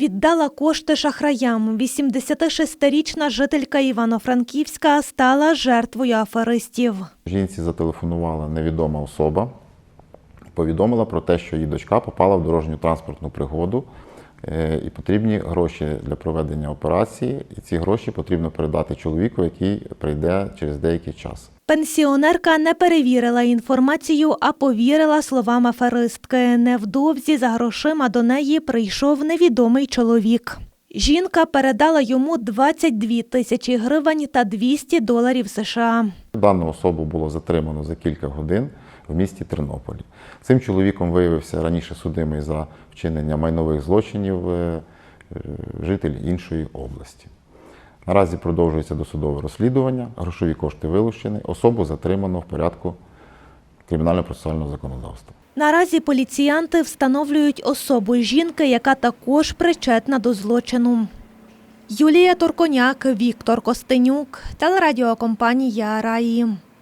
Віддала кошти шахраям. 86-річна жителька Івано-Франківська стала жертвою аферистів. Жінці зателефонувала невідома особа, повідомила про те, що її дочка попала в дорожню транспортну пригоду е, і потрібні гроші для проведення операції. І ці гроші потрібно передати чоловіку, який прийде через деякий час. Пенсіонерка не перевірила інформацію, а повірила словам аферистки. Невдовзі за грошима до неї прийшов невідомий чоловік. Жінка передала йому 22 тисячі гривень та 200 доларів США. Дану особу було затримано за кілька годин в місті Тернополі. Цим чоловіком виявився раніше судимий за вчинення майнових злочинів е, е, житель іншої області. Наразі продовжується досудове розслідування, грошові кошти вилучені, особу затримано в порядку кримінально-процесуального законодавства. Наразі поліціянти встановлюють особу жінки, яка також причетна до злочину. Юлія Торконяк, Віктор Костенюк, телерадіокомпанія Раї.